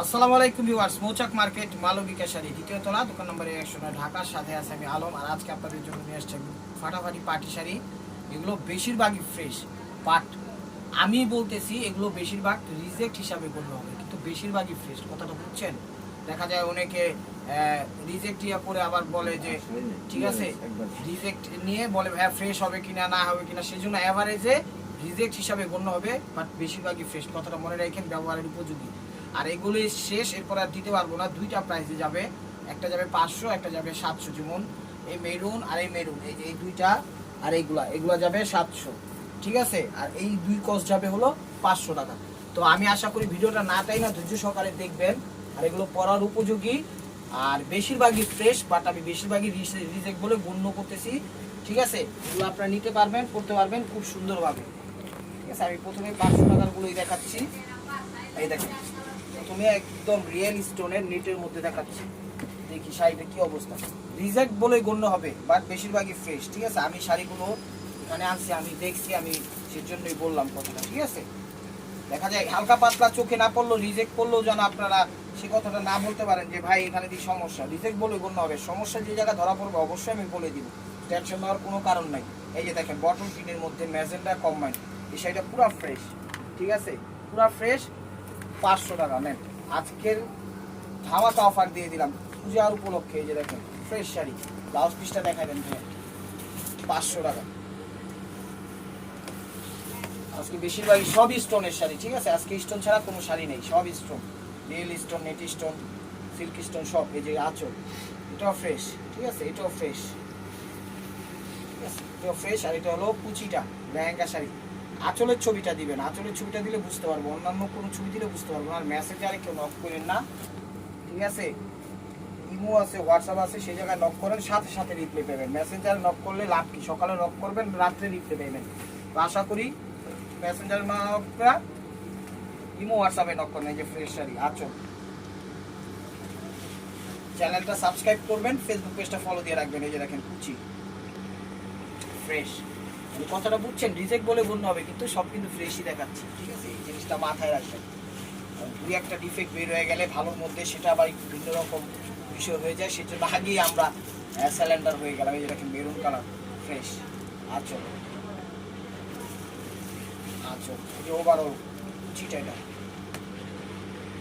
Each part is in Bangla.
আসসালামু আলাইকুম ভিউয়ার্স, মৌচাক মার্কেট মালবিকা দ্বিতীয় তলা, দোকান নম্বর একশো নয়, ঢাকার সাথে আছে আমি আলম। আর আজকে আপনাদের জন্য নিয়ে আসছি ফাটাফাটি পাটি শাড়ি। এগুলো বেশিরভাগই ফ্রেশ আমি বলতেছি এগুলো বেশিরভাগ রিজেক্ট হিসাবে করলে হবে, কিন্তু বেশিরভাগই ফ্রেশ কথাটা বুঝছেন? দেখা যায় অনেকে রিজেক্ট ইয়া করে আবার বলে যে, ঠিক আছে রিজেক্ট নিয়ে বলে হ্যাঁ ফ্রেশ হবে কিনা, না হবে কিনা সেই জন্য অ্যাভারেজে রিজেক্ট হিসাবে গণ্য হবে বাট বেশিরভাগই ফ্রেশ কথাটা মনে রাখেন, ব্যবহারের উপযোগী। আর এগুলি শেষ, এরপর আর দিতে পারব না। দুইটা প্রাইসে যাবে। একটা যাবে পাঁচশো, একটা যাবে সাতশো যেমন। এই মেরুন আর এই মেরুন এই এই দুইটা আর এইগুলা। এগুলা যাবে সাতশো। ঠিক আছে? আর এই দুই কস্ট যাবে হলো পাঁচশো টাকা। তো আমি আশা করি ভিডিওটা না তাই না ধৈর্য সহকারে দেখবেন। আর এগুলো পড়ার উপযোগী। আর বেশিরভাগই ফ্রেশ বাট আমি বেশিরভাগই রিজেক্ট বলে গণ্য করতেছি। ঠিক আছে? এগুলো আপনারা নিতে পারবেন করতে পারবেন খুব সুন্দরভাবে। ঠিক আছে? আমি প্রথমে পাঁচশো টাকারগুলোই দেখাচ্ছি। এই দেখেন। প্রথমে একদম রিয়েল স্টোনের নেটের মধ্যে দেখাচ্ছি। দেখি শাড়িটা কি অবস্থা। রিজেক্ট বলে গণ্য হবে বাট বেশিরভাগই ফ্রেশ ঠিক আছে? আমি শাড়িগুলো এখানে আনছি, আমি দেখছি, আমি সেজন্যই বললাম কথাটা, ঠিক আছে? দেখা যায় হালকা পাতলা চোখে না পড়ল রিজেক্ট করলেও যেন আপনারা সে কথাটা না বলতে পারেন যে, ভাই, এখানে দিয়ে সমস্যা? রিজেক্ট বলে গণ্য হবে। সমস্যা যে জায়গায় ধরা পড়বে, অবশ্যই আমি বলে দিব। টেনশন নেওয়ার কোনো কারণ নাই। এই যে দেখেন বটল কিনের মধ্যে ম্যাজেন্ডা কম্বাইন, এই শাড়িটা পুরো ফ্রেশ ঠিক আছে? পুরো ফ্রেশ পাঁচশো টাকা, নেন। আজকের ধামাকা অফার দিয়ে দিলাম। পূজার উপলক্ষে এই যে দেখেন ফ্রেশ শাড়ি। ব্লাউজ পিসটা দেখা দেন পাঁচশো টাকা। আজকে বেশিরভাগই সব স্টোনের শাড়ি, ঠিক আছে? আজকে স্টোন ছাড়া কোনো শাড়ি নেই সব stone real stone net stone silk stone সব এই যে আঁচল। এটাও ফ্রেশ ঠিক আছে? এটাও ফ্রেশ ঠিক আছে? এটাও ফ্রেশ আর এটা হলো কুচিটা, লেহেঙ্গা শাড়ি। আঁচলের ছবিটা দিবেন, আঁচলের ছবিটা দিলে বুঝতে পারব, অন্যান্য কোনো ছবি দিলে বুঝতে পারব, আর মেসেঞ্জারে কেউ নক করেন না, ঠিক আছে? ইমো আছে হোয়াটসঅ্যাপ আছে সেই জায়গায় নক করেন, সাথে সাথে রিপ্লাই পাবেন। মেসেঞ্জারে নক করলে লাভ কি? সকালে নক করবেন, রাত্রে রিপ্লাই পাবেন। তো আশা করি মেসেঞ্জার নকরা ইমো হোয়াটসঅ্যাপে নক করেন, এই যে ফ্রেশ শাড়ি আচল। চ্যানেলটা সাবস্ক্রাইব করবেন ফেসবুক পেজটা ফলো দিয়ে রাখবেন, এই যে দেখেন, কুচি। ফ্রেশ কথাটা বুঝছেন রিজেক্ট বলে গণ্য হবে, কিন্তু সব কিন্তু ফ্রেশই দেখাচ্ছে, ঠিক আছে? এই জিনিসটা মাথায় রাখবেন। দুই একটা ডিফেক্ট বের হয়ে গেলে ভালোর মধ্যে সেটা আবার ভিন্ন রকম বিষয় হয়ে যায়, সেজন্য আগেই আমরা স্যালেন্ডার হয়ে গেলাম, এই যে দেখেন মেরুন কালার ফ্রেশ আচ্ছা কুচিটা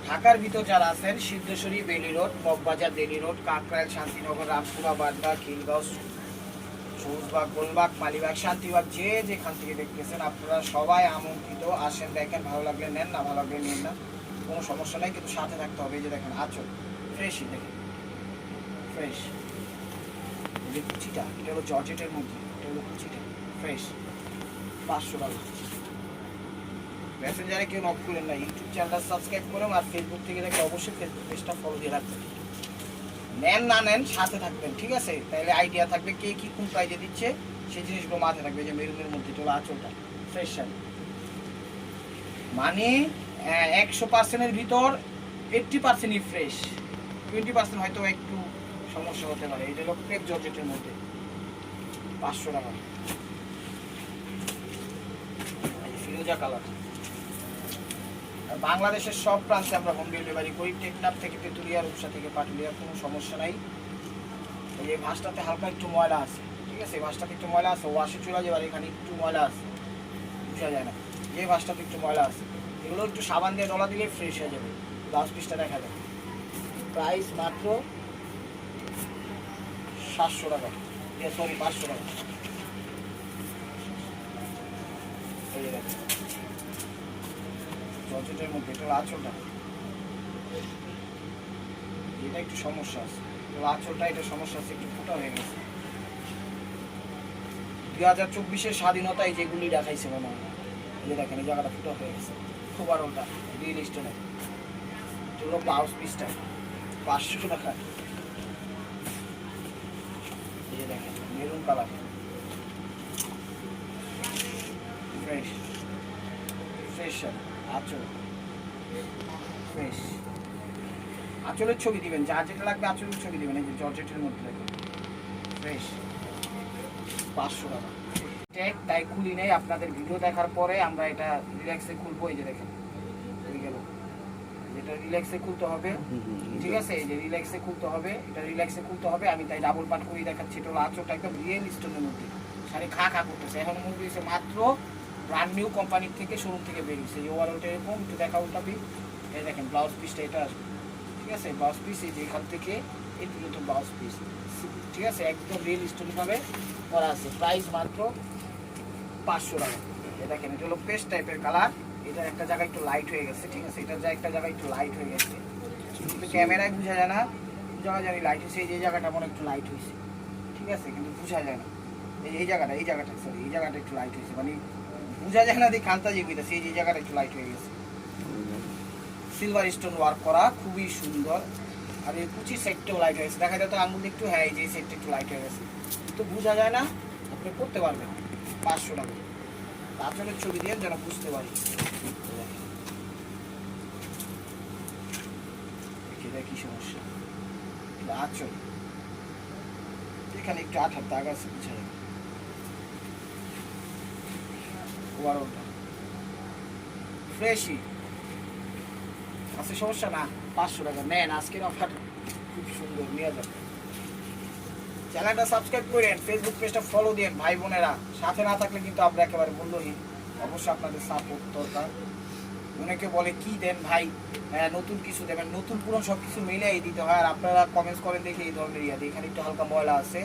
ঢাকার ভিতর যারা আছেন, সিদ্ধেশ্বরী বেলি রোড, মগবাজার দেলি রোড কাকরাইল শান্তিনগর, রামপুরা, বাড্ডা, খিলগাঁও সবুজবাগ গোলবাগ মালিবাগ শান্তিবাগ যে যেখান থেকে দেখতেছেন, আপনারা সবাই আমন্ত্রিত। আসেন, দেখেন, ভালো লাগলে নেন, না ভালো লাগলে নেন না। কোনো সমস্যা নেই, কিন্তু সাথে থাকতে হবে। যে দেখেন, আচল। ফ্রেশই দেখেন। ফ্রেশ এই কুচিটা, এটা হলো জর্জেটের মধ্যে। এটা হলো কুচিটা। ফ্রেশ পাঁচশো টাকা। মেসেঞ্জারে কেউ নক করেন না। ইউটিউব চ্যানেলটা সাবস্ক্রাইব করেন আর ফেসবুক থেকে দেখে অবশ্যই ফেসবুক পেজটা ফলো দিয়ে রাখবেন। নেন না নেন, সাথে থাকবেন, ঠিক আছে? তাহলে আইডিয়া থাকবে কে কি কোন প্রাইজে দিচ্ছে, সেই জিনিসগুলো মাথায় থাকবে যে মেরুনের মধ্যে চলে আঁচলটা ফ্রেশ শাড়ি মানে একশো পার্সেন্টের ভিতর এইটটি পার্সেন্টই ফ্রেশ টোয়েন্টি পার্সেন্ট হয়তো একটু সমস্যা হতে পারে, এটা হলো ক্রেপ জর্জেটের মধ্যে, পাঁচশো টাকা। ফিরোজা কালার বাংলাদেশের সব প্রান্তে আমরা হোম ডেলিভারি করি। টেকনাফ থেকে তেঁতুলিয়া, রূপসা থেকে পাটুলিয়া, কোনো সমস্যা নাই। এই ভাসটাতে হালকা একটু ময়লা আছে, ঠিক আছে? এই ভাসটাতে একটু ময়লা আছে, ওয়াশে চলে যাবার এখানে একটু ময়লা আছে, বোঝা যায় না। যে ভাসটাতে একটু ময়লা আছে, এগুলো একটু সাবান দিয়ে ডলা দিলে ফ্রেশ হয়ে যাবে ব্লাউজ পিসটা দেখা যাবে প্রাইস মাত্র সাতশো টাকা। সরি পাঁচশো টাকা। এই জর্জেটের মধ্যে, এটা হলো আঁচলটা। এটা একটু সমস্যা আছে। তো আঁচলটা, এটা সমস্যা আছে, একটু ফুটা হয়ে গেছে। দুই হাজার চব্বিশের স্বাধীনতায় যেগুলি দেখাইছে মনে হয় যে দেখেন, এই জায়গাটা ফুটা হয়ে গেছে। খুব আরলটা রিয়েল স্টোনে এটা হলো ব্লাউজ পিসটা পাঁচশো টাকা। এই দেখেন মেরুন কালার ফ্রেশ ফ্রেশ আঁচল। ফ্রেশ আঁচলের ছবি দিবেন যা যেটা লাগবে আঁচলের ছবি দিবেন এই যে জর্জেটের মধ্যে লাগবে ফ্রেশ পাঁচশো টাকা। ট্যাগ তাই খুলি নেই আপনাদের ভিডিও দেখার পরে আমরা এটা রিল্যাক্সে খুলবো এই যে দেখেন। গেল। এটা রিল্যাক্সে খুলতে হবে ঠিক আছে? এই যে রিল্যাক্সে খুলতে হবে এটা রিল্যাক্সে খুলতে হবে আমি তাই ডাবল পাট করে দেখাচ্ছি। এটা হলো আঁচড়টা একদম রিয়েল স্টোনের মধ্যে। শাড়ি খা খা করতেছে। এখন হয়েছে মাত্র নিউ কোম্পানির থেকে শোরুম থেকে বেরিয়েছে এই ওভারঅলটা এরকম, একটু দেখা উল্টাবি এই দেখেন ব্লাউজ পিসটা এটা আসবে। ঠিক আছে? ব্লাউজ পিস এই যে এখান থেকে এই দুটো ব্লাউজ পিস ঠিক আছে? একদম রিয়েল স্টোনভাবে করা আছে। প্রাইস মাত্র পাঁচশো টাকা। এই দেখেন, এটা হলো পেস্ট টাইপের কালার এটার একটা জায়গায় একটু লাইট হয়ে গেছে, ঠিক আছে? এটার যা- একটা জায়গায় একটু লাইট হয়ে গেছে। কিন্তু ক্যামেরায় বোঝা যায় না। বোঝা জানি লাইট হয়েছে এই জায়গাটা মনে একটু লাইট হয়েছে। ঠিক আছে? কিন্তু বোঝা যায় না। এই এই জায়গাটা এই জায়গাটা সরি এই জায়গাটা একটু লাইট হয়েছে। মানে বোঝা যায় না দেখে যে কইতাছে, এই যে জায়গাটা একটু লাইট হয়ে গেছে। সিলভার স্টোন ওয়ার্ক করা খুবই সুন্দর। আর এই কুচির সাইডটাও লাইট হয়ে গেছে। দেখা যায় তো আঙুল একটু হ্যাঁ এই যে সাইডটা একটু লাইট হয়ে গেছে। কিন্তু বোঝা যায় না, আপনি করতে পারবেন পাঁচশো টাকা। আপনাদের ছবি দিয়ে যেন বুঝতে পারি। এটা কি সমস্যা। আচল এখানে একটু আঠার দাগ আছে, বুঝা যাবে ওভারঅলটা ফ্রেশই আছে সমস্যা? না পাঁচশো টাকা। নেন আজকের অফার খুব সুন্দর নিয়ে যাবে চ্যানেলটা সাবস্ক্রাইব করেন ফেসবুক পেজটা ফলো দিন ভাই বোনেরা। সাথে না থাকলে কিন্তু আমরা একেবারে বন্ধুহীন অবশ্যই আপনাদের সাপোর্ট দরকার। অনেকে বলে কি দেন ভাই? হ্যাঁ, নতুন কিছু দেবেন। নতুন পুরনো সব কিছু মিলিয়ে দিতে হয়। আর আপনারা কমেন্টস করেন দেখে এই ধরনের ইয়াতে এখানে একটু হালকা ময়লা আছে।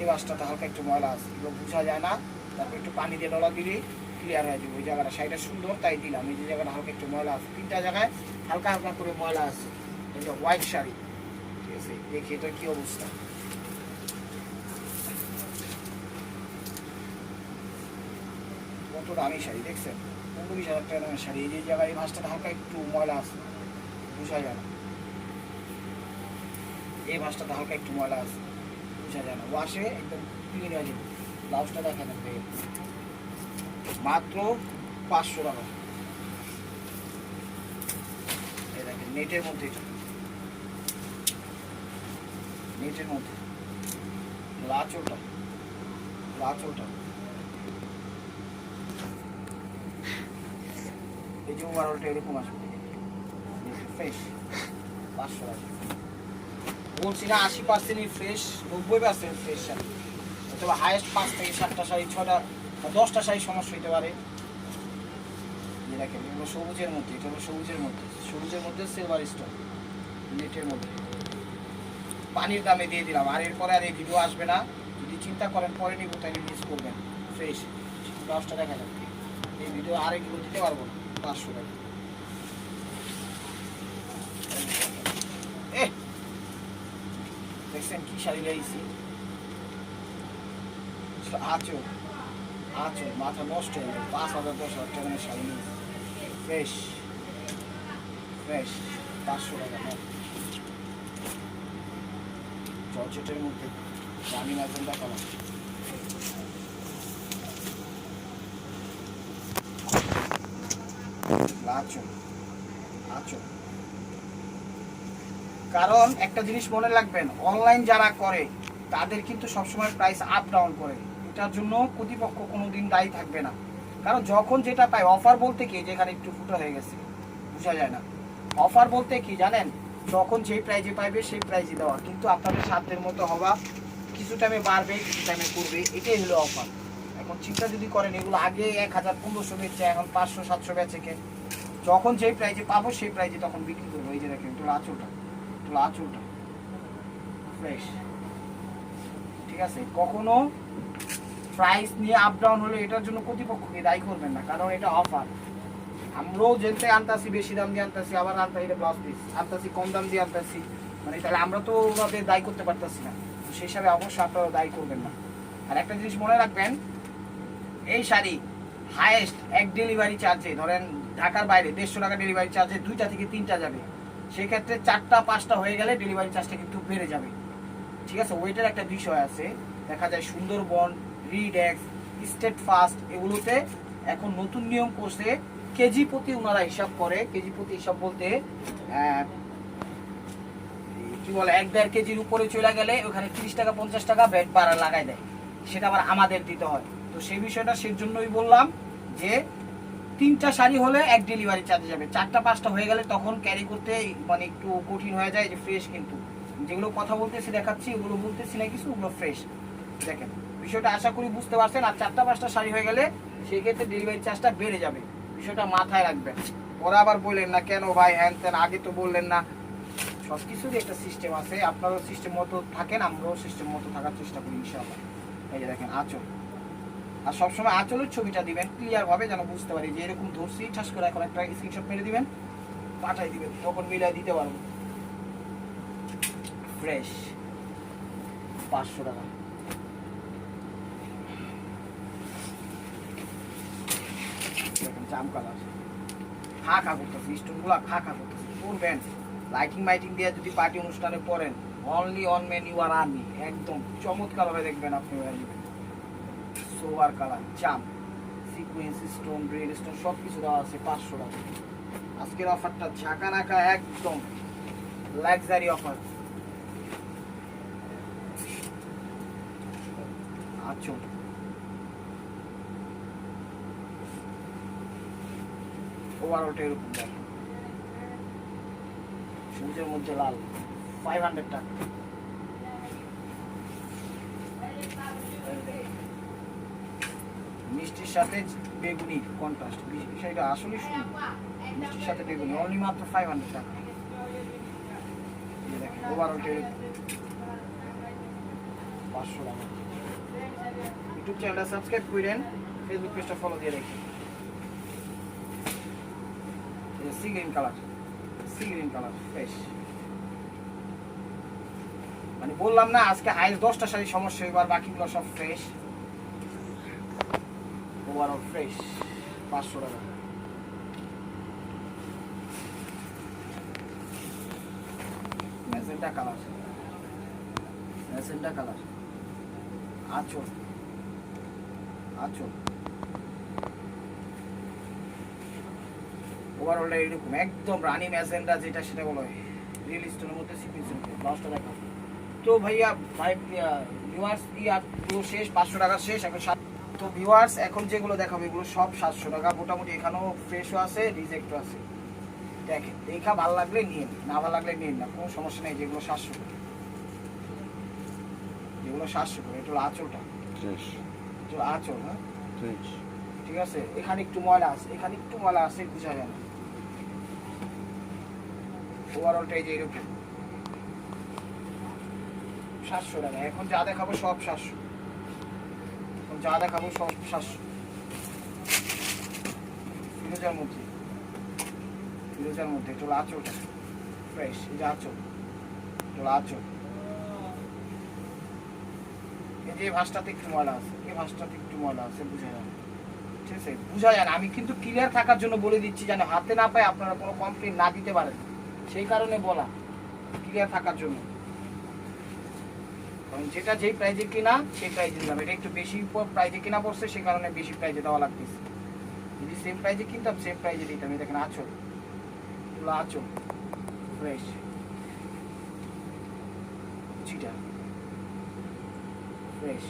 এই বাসটাতে হালকা একটু ময়লা আছে। এগুলো বোঝা যায় না। তারপর একটু পানি দিয়ে ডলা দিলেই ক্লিয়ার হয়ে যাবে। ওই জায়গাটা শাড়িটা সুন্দর, তাই দিলাম। এই যে জায়গাটা হালকা একটু ময়লা আছে। তিনটা জায়গায় হালকা হালকা করে ময়লা আছে। এটা হোয়াইট শাড়ি। ঠিক আছে, দেখি এটা কী অবস্থা। কত দামি শাড়ি, দেখছেন? পনেরো বিশ হাজার টাকা দামের শাড়ি। এই যে জায়গায়, এই মাছটা হালকা একটু ময়লা আছে। বোঝা যায় না। এই মাছটাতে হালকা একটু ময়লা আছে। বোঝা যায় না। ওয়াশে একদম ক্লিন হয়ে যাবে। ব্লাউজটা দেখা যাবে মাত্র পাঁচশো টাকা। দেখেন, নেটের মধ্যে নেটের মধ্যে। লাচোটা। লাচোটা। এই যে ওভারঅলটা এরকম আসবে ফ্রেশ পাঁচশো টাকা। বলছি না, আশি পার্সেন্টই ফ্রেশ নব্বই পার্সেন্ট ফ্রেশ শাড়ি অথবা হায়েস্ট পাঁচ থেকে সাতটা শাড়ি ছটা বা দশটা শাড়ি সমস্যা হতে পারে। দেখেন, এগুলো সবুজের মধ্যে, এটা হলো সবুজের মধ্যে সবুজের মধ্যে সিলভার স্টোন নেটের মধ্যে। পানির দামে দিয়ে দিলাম, আর এরপরে আর এই ভিডিও আসবে না। যদি চিন্তা করেন, পরে নিব, তাহলে মিস করবেন। ফ্রেশ দশটা দেখা যাবে। এই ভিডিও আর এগুলো দিতে পারব না, পাঁচশো টাকা। দেখছেন কি শাড়ি লাইছি আচো আচো মাথা নষ্ট হয়ে গেল। পাঁচ হাজার দশ হাজার টাকা শাড়ি নিয়েছি ফ্রেশ ফ্রেশ, পাঁচশো টাকা জর্জেটের মধ্যে মাঝন দেখালাম আচো আচো কারণ একটা জিনিস মনে রাখবেন, অনলাইন যারা করে, তাদের কিন্তু সবসময় প্রাইস আপ ডাউন করে। এটার জন্য কর্তৃপক্ষ কোনোদিন দায়ী থাকবে না। কারণ যখন যেটা পায় অফার বলতে কি, যেখানে একটু ফুটো হয়ে গেছে, বোঝা যায় না। অফার বলতে কি জানেন? যখন যেই প্রাইজে পাইবে, সেই প্রাইজে দেওয়া। কিন্তু আপনাদের সাধ্যের মতো হওয়া, কিছু টাইমে বাড়বে, কিছু টাইমে করবে, এটাই হলো অফার এখন চিন্তা যদি করেন, এগুলো আগে এক হাজার পনেরোশো বেচছে এখন পাঁচশো, সাতশো বেচে কে? যখন যেই প্রাইজে পাবো, সেই প্রাইজে তখন বিক্রি করব। এই যে দেখেন একটু আঁচলটা একটু আঁচলটা ফ্রেশ ঠিক আছে? কখনো প্রাইস নিয়ে আপ ডাউন হলে এটার জন্য কর্তৃপক্ষকে দায়ী করবেন না, কারণ এটা অফার আমরাও যেতে আনতাছি, বেশি দাম দিয়ে আনতাছি, আবার আনতে এটা ব্লাউজ পিস আনতাছি, কম দাম দিয়ে আনতাছি। মানে তাহলে আমরা তো ওনাদের দায়ী করতে পারতাছি না। সেই হিসাবে অবশ্যই আপনারা দায়ী করবেন না। আর একটা জিনিস মনে রাখবেন, এই শাড়ি হায়েস্ট এক ডেলিভারি চার্জে ধরেন ঢাকার বাইরে দেড়শো টাকা ডেলিভারি চার্জে দুইটা থেকে তিনটা যাবে। সেক্ষেত্রে চারটা, পাঁচটা হয়ে গেলে ডেলিভারি চার্জটা কিন্তু বেড়ে যাবে। ঠিক আছে? ওইটার একটা বিষয় আছে। দেখা যায় সুন্দরবন রিডেক্স স্টেট ফাস্ট এগুলোতে এখন নতুন নিয়ম করছে। কেজি প্রতি ওনারা হিসাব করে। কেজি প্রতি হিসাব বলতে কি বলে, এক দেড় কেজির উপরে চলে গেলে ওখানে তিরিশ টাকা, পঞ্চাশ টাকা ভ্যাট বাড়া লাগাই দেয়। সেটা আবার আমাদের দিতে হয়। তো সেই বিষয়টা সেই জন্যই বললাম যে, তিনটা শাড়ি হলে এক ডেলিভারি চার্জে যাবে। চারটা, পাঁচটা হয়ে গেলে তখন ক্যারি করতে মানে একটু কঠিন হয়ে যায় যে ফ্রেশ কিন্তু। যেগুলো কথা বলতেছি দেখাচ্ছি, ওগুলো বলতেছি না কিছু, ওগুলো ফ্রেশ দেখেন। বিষয়টা আশা করি বুঝতে পারছেন। আর চারটা পাঁচটা শাড়ি হয়ে গেলে সেই ক্ষেত্রে ডেলিভারি চার্জটা বেড়ে যাবে। বিষয়টা মাথায় রাখবেন। ওরা আবার বললেন না, কেন ভাই? হ্যান ত্যান আগে তো বললেন না। সব কিছুরই একটা সিস্টেম আছে। আপনারও সিস্টেম মতো থাকেন আমরাও সিস্টেম মতো থাকার চেষ্টা করি ইনশাআল্লাহ। এই যে দেখেন, আচল। আর সবসময় আঁচলের ছবিটা দিবেন ক্লিয়ার ভাবে যেন বুঝতে পারি যে এরকম ধরছি, ঠাস করে এখন একটা স্ক্রিনশট মেরে দিবেন, পাঠাই দিবেন, তখন মিলাই দিতে পারব। ফ্রেশ পাঁচশো টাকা দেখেন জাম কালার খা খা করতেছে, স্টোনগুলো খা খা করতেছে পরবেন লাইটিং মাইটিং দিয়ে যদি পার্টি অনুষ্ঠানে পড়েন only on men you are army একদম চমৎকার ভাবে দেখবেন আপনি সোভার কালার জাম। সিকুয়েন্স স্টোন রেড স্টোন সব কিছু দেওয়া আছে পাঁচশো টাকা। আজকের অফারটা ঝাঁকা নাকা একদম লাক্সারি অফার আচ্ছা। ওভারঅলটা এরকম দেখেন সবুজের মধ্যে লাল ফাইভ হান্ড্রেড টাকা। মিষ্টির সাথে বেগুনি কন্ট্রাস্ট বিষয়টা আসলে শুনুন মিষ্টির সাথে বেগুনি অনলি মাত্র ফাইভ হান্ড্রেড টাকা। দেখেন পাঁচশো টাকা। ইউটিউব চ্যানেলটা সাবস্ক্রাইব করেন ফেসবুক পেজটা ফলো দিয়ে রাখেন। Sea green colour sea green colour fresh মানে বললাম না, আজকে হাইস দশটা শাড়ি সমস্যা, এবার বাকিগুলো সব ফ্রেশ ওভারঅল ফ্রেশ পাঁচশো টাকা। ম্যাজেন্টা কালার ম্যাজেন্টা কালার আচল আচল। ওভারঅলটা এরকম একদম রানি ম্যাজেন্টা যেটা সেটা বলা হয় রিয়েল স্টোনের মধ্যে সিপিস ব্লাউজটা দেখা। তো ভাইয়া ভাই ভিউয়ার্স ইয়া পুরো শেষ পাঁচশো টাকা শেষ এখন সাত তো ভিউয়ার্স এখন যেগুলো দেখাবো এগুলো সব সাতশো টাকা মোটামুটি এখানেও ফ্রেশও আছে রিজেক্টও আছে। দেখেন দেখা ভালো লাগলে নিন না ভালো লাগলে নিন না কোনো সমস্যা নেই যেগুলো সাতশো করে। যেগুলো সাতশো করে এটা হলো আঁচলটা। আঁচল হ্যাঁ? ঠিক আছে? এখানে একটু ময়লা আছে এখানে একটু ময়লা আছে বোঝা যায় না। এই যে সাতশো টাকা। এখন যা সব সাতশো। এখন যা সব সাতশো। মধ্যে। মধ্যে। এই যে একটু আছে। এই ভাঁজটাতে একটু আছে। ঠিক আছে? বোঝা যায় আমি কিন্তু ক্লিয়ার থাকার জন্য বলে দিচ্ছি যেন হাতে না পায় আপনারা কোনো কমপ্লেন না দিতে পারেন। সেই কারণে বলা ক্লিয়ার থাকার জন্য। কারণ যেটা যেই প্রাইজে কিনা, সেই প্রাইজে দিলাম এটা একটু বেশি প্রাইজে কিনা পড়ছে সেই কারণে বেশি প্রাইজে দেওয়া লাগতেছে। যদি সেম প্রাইজে কিনতাম সেম প্রাইজে দিতাম। দেখেন আচল। এগুলো আচল। ফ্রেশ ফ্রেশ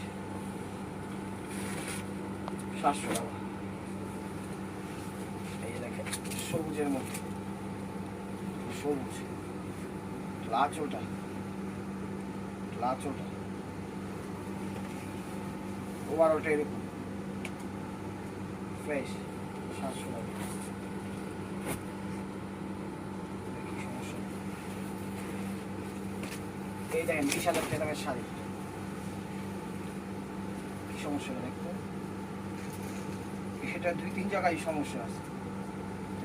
সাতশো টাকা। এই দেখেন, সবুজের মধ্যে। সবুজ। লাচোটা লাচোটা ওভারঅলটা এরকম। ফ্রেশ, সাতশো টাকা। এই দেখেন, বিশ হাজার টাকা দামের শাড়ি। কি সমস্যা দেখতে? সেটা দুই, তিন জায়গায় সমস্যা আছে।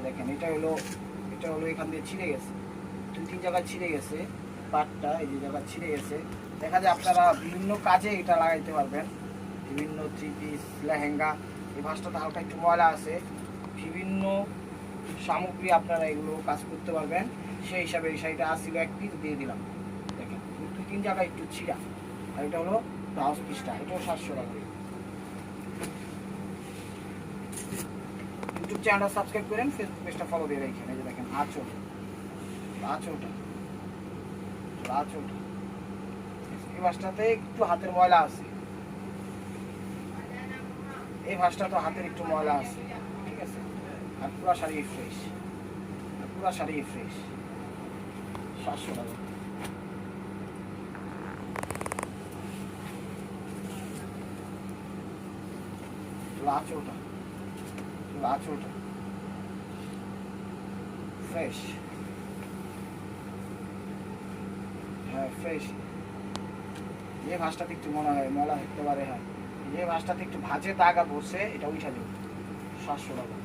দেখেন, এটা হলো এটা হলো এখান দিয়ে ছিঁড়ে গেছে। দুই তিন জায়গায় ছিঁড়ে গেছে, পাটটা, এই যে জায়গা ছিঁড়ে গেছে। দেখা যায় আপনারা বিভিন্ন কাজে এটা লাগাইতে পারবেন। বিভিন্ন থ্রি পিস লেহেঙ্গা, এই ভাঁজটাতে হালকা একটু ময়লা আছে। বিভিন্ন সামগ্রী আপনারা এগুলো কাজ করতে পারবেন। সেই হিসাবে এই শাড়িটা আসছিল এক পিস দিয়ে দিলাম। দেখেন দুই তিন জায়গায় একটু ছিঁড়া। আর এটা হলো ব্লাউজ পিসটা এটাও সাতশো টাকা। ইউটিউব চ্যানেলটা সাবস্ক্রাইব করেন ফেসবুক পেজটা ফলো দিয়ে রাখেন। এই যে দেখেন, আঁচল। আঁচলটা। আঁচলটা। এই ভাঁজটাতে একটু হাতের ময়লা আছে। এই ভাঁজটা তো হাতের একটু ময়লা আছে, ঠিক আছে? আর পুরা শাড়ি ফ্রেশ পুরা শাড়ি ফ্রেশ সাতশো টাকা। লাচোটা লাচোটা ফ্রেশ হ্যাঁ ফ্রেশ যে ভাঁজটাতে একটু মনে হয় ময়লা থাকতে পারে হ্যাঁ। যে ভাঁজটাতে একটু ভাজে দাগা বসে, এটা উঠা দেবে সাতশো টাকা।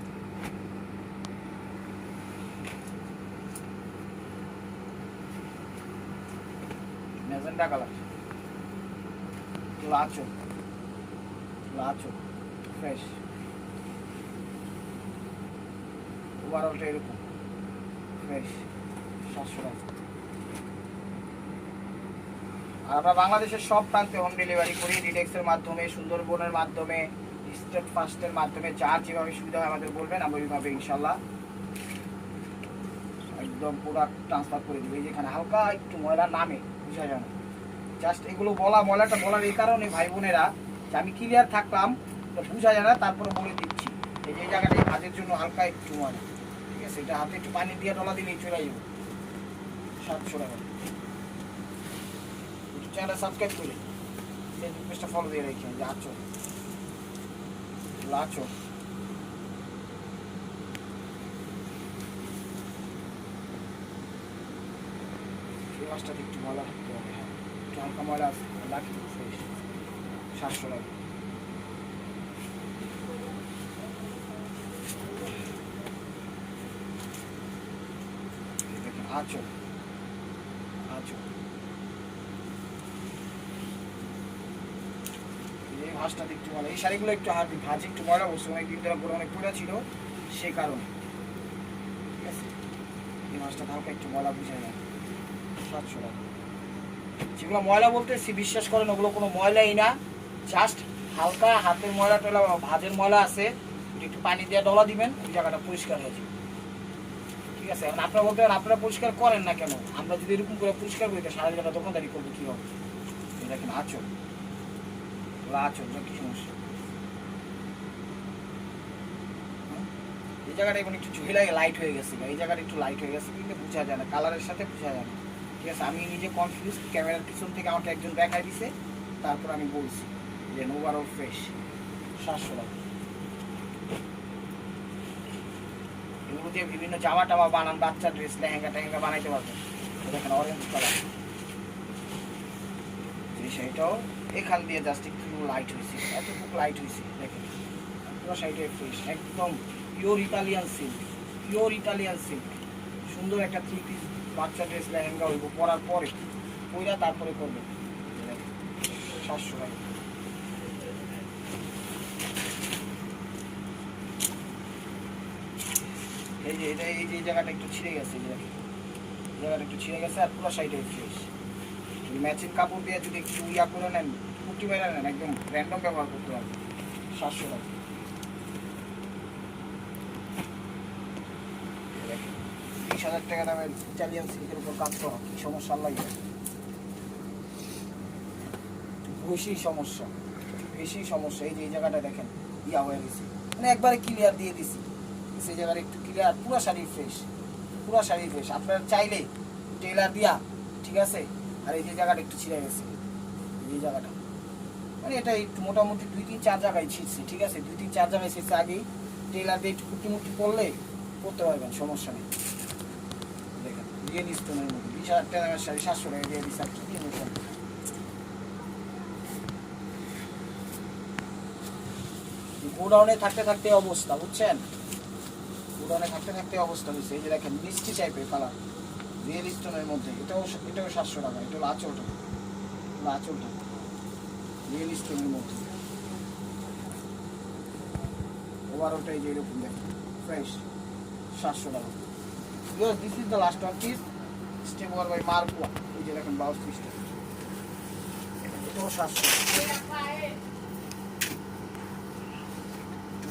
Magenta colour. লাচো। লাচো। ফ্রেশ ওভারঅলটা এরকম। ফ্রেশ সাতশো টাকা। আর আমরা বাংলাদেশের সব প্রান্তে হোম ডেলিভারি করি ডিডেক্সের মাধ্যমে, সুন্দরবনের মাধ্যমে স্টেট ফাস্টের মাধ্যমে যার যেভাবে সুবিধা হয় আমাদের বলবেন, আমরা ওইভাবে ইনশাল্লাহ একদম প্রোডাক্ট ট্রান্সফার করে দেবো। যেখানে হালকা একটু ময়লা নামে, বুঝা যায় না। জাস্ট এগুলো বলা, ময়লাটা বলার এই কারণে ভাই বোনেরা, যে আমি ক্লিয়ার থাকলাম বোঝা যায় না, তারপরে বলে দিচ্ছি। এই যে এই জায়গাটা এই জন্য হালকা একটু ময়লা। আছে এটা হাতে একটু পানি দিয়ে ডলা দিলেই চলে যাবে। সাতশো টাকা। চ্যানেলটা সাবস্ক্রাইব করে ফেসবুক পেজটা ফলো দিয়ে রেখে যে আছো। লাচো এই একটু ময়লা থাকতে হবে হ্যাঁ। একটু হালকা ময়লা আছে সাতশো টাকা। আছো আছো এই ভাঁজটাতে একটু ময়লা এই শাড়িগুলো একটু হাত ভাজি একটু ময়লা বসছে অনেক দিন ধরে পুরো অনেক পুরা ছিল সে কারণে। ঠিক আছে? এই মাছটা হালকা একটু ময়লা বুঝে যায় সাতশো যেগুলো ময়লা বলতে বিশ্বাস করেন, ওগুলো কোনো ময়লাই না। জাস্ট হালকা হাতের ময়লা টয়লা ভাজের ময়লা আছে। একটু পানি দিয়ে ডলা দিবেন, ওই জায়গাটা পরিষ্কার হয়ে যাবে। ঠিক আছে, এখন আপনারা বলতে আপনারা পরিষ্কার করেন না কেন? আমরা যদি এরকম করে পরিষ্কার করি তো সারা জায়গা দোকানদারি করব কী হবে এই দেখেন আছো আছো কি সমস্যা? এই জায়গাটা এখন একটু ঝুঁকি লাগে লাইট হয়ে গেছে এই জায়গাটা একটু লাইট হয়ে গেছে, কিন্তু বোঝা যায় না কালারের সাথে বোঝা যায় না। ঠিক আছে, আমি নিজে কনফিউজ ক্যামেরার পিছন থেকে আমাকে একজন দেখাই দিছে, তারপর আমি বলছি যে ওভারঅল ফ্রেশ সাতশো টাকা। এগুলো দিয়ে বিভিন্ন জামা টামা বানান, বাচ্চা ড্রেস লেহেঙ্গা টেহেঙ্গা বানাইতে পারবেন। দেখেন অরেঞ্জ কালার যে সেইটাও এখান দিয়ে জাস্ট একটু লাইট হয়েছে, এতটুকু লাইট হয়েছে, দেখেন। পুরো সাইডে ফ্রেশ একদম pure Italian silk pure Italian silk সুন্দর একটা থ্রি পিস বাচ্চা ড্রেস লেহেঙ্গা হইব, পরার পরে, পইরা তারপরে করবে সাতশো টাকা। এই যে এটা এই যে জায়গাটা একটু ছিঁড়ে গেছে, এই জায়গাটা একটু ছিঁড়ে গেছে আর পুরো সাইডে ফ্রেশ ম্যাচিং কাপড় দিয়ে যদি একটু ইয়া করে নেন কুর্তি বাইরে নেন, একদম র্যান্ডম ব্যবহার করতে পারবেন। সাতশো টাকা। বিশ হাজার টাকা দামের ইটালিয়ান সিল্কের উপর কাজ করা, কি সমস্যা লাগে বেশি সমস্যা বেশি সমস্যা। এই যে, এই জায়গাটা দেখেন, ইয়া হয়ে গেছে। মানে একবারে ক্লিয়ার দিয়ে দিছি। সেই জায়গাটা একটু ক্লিয়ার পুরো শাড়ি ফ্রেশ পুরো শাড়ি ফ্রেশ আপনারা চাইলে টেলার দিয়া, ঠিক আছে? আর এই যে জায়গাটা একটু ছিঁড়ে গেছে, এই জায়গাটা। মানে এটা একটু মোটামুটি দুই তিন চার জায়গায় ছিঁড়ছে, ঠিক আছে? দুই তিন চার জায়গায় ছিঁড়ছে আগেই। টেলার দিয়ে একটু কুটি মুটি করলে করতে পারবেন, সমস্যা নেই। দেখেন দিয়ে দিস তোমার মধ্যে বিশ হাজার শাড়ি, সাতশো টাকা দিয়ে দিস আর কি দিয়ে গোডাউনে থাকতে থাকতে অবস্থা, বুঝছেন? গোডাউনে থাকতে থাকতে অবস্থা হয়েছে। এই যে দেখেন, মিষ্টি টাইপের কালার রিয়েল স্টোনের মধ্যে। এটাও এটাও সাতশো টাকা। এটা হলো আঁচলটা হলো আঁচলটা রিয়েল স্টোনের মধ্যে। ওভারঅলটা এই যে এরকম দেখেন। ফ্রেশ সাতশো টাকা। This is the last one piece step over by মার্কুয়া এই যে দেখেন ব্লাউজ পিসটা এটাও সাতশো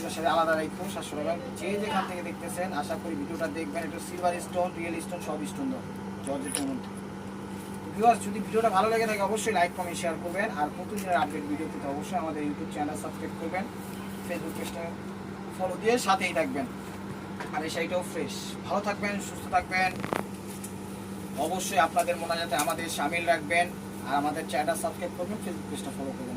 এগুলোর সাথে আলাদা রাখব, সাতশো যে যেখান থেকে দেখতেছেন, আশা করি ভিডিওটা দেখবেন। এটা সিলভার স্টোন রিয়েল স্টোন সব স্টোন জর্জেটের মধ্যে ভিউয়ার্স যদি ভিডিওটা ভালো লেগে থাকে, অবশ্যই লাইক কমেন্ট শেয়ার করবেন। আর প্রতিদিনের আপডেট ভিডিও পেতে অবশ্যই আমাদের ইউটিউব চ্যানেল সাবস্ক্রাইব করবেন। ফেসবুক পেজটা ফলো দিয়ে সাথেই থাকবেন। আর এই শাড়িটাও ফ্রেশ ভালো থাকবেন, সুস্থ থাকবেন। অবশ্যই আপনাদের মনে যাতে আমাদের সামিল রাখবেন। আর আমাদের চ্যানেলটা সাবস্ক্রাইব করবেন ফেসবুক পেজটা ফলো করবেন।